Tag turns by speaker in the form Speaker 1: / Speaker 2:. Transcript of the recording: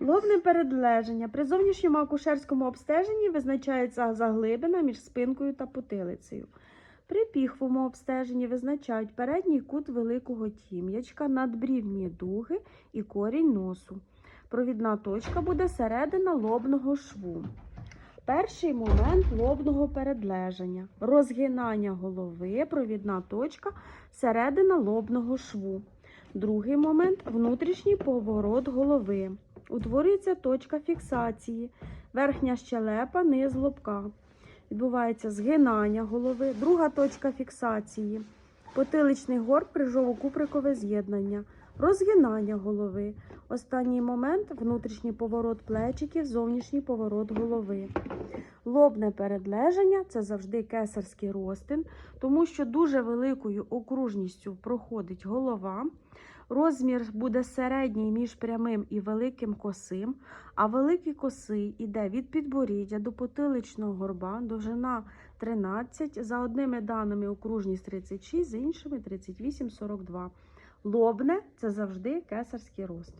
Speaker 1: Лобне передлеження. При зовнішньому акушерському обстеженні визначається заглибина між спинкою та потилицею. При піхвому обстеженні визначають передній кут великого тім'ячка, надбрівні дуги і корінь носу. Провідна точка буде середина лобного шву. Перший момент лобного передлеження. Розгинання голови, провідна точка, середина лобного шву. Другий момент внутрішній поворот голови. Утворюється точка фіксації, верхня щелепа, низ лобка. Відбувається згинання голови, друга точка фіксації, потиличний горб, крижово-куприкове з'єднання, розгинання голови. Останній момент внутрішній поворот плечиків, зовнішній поворот голови. Лобне передлеження це завжди кесарський розтин, тому що дуже великою окружністю проходить голова. Розмір буде середній між прямим і великим косим, а великий косий іде від підборіддя до потиличного горба, довжина 13, за одними даними окружність 36, за іншими 38-42. Лобне це завжди кесарський рост.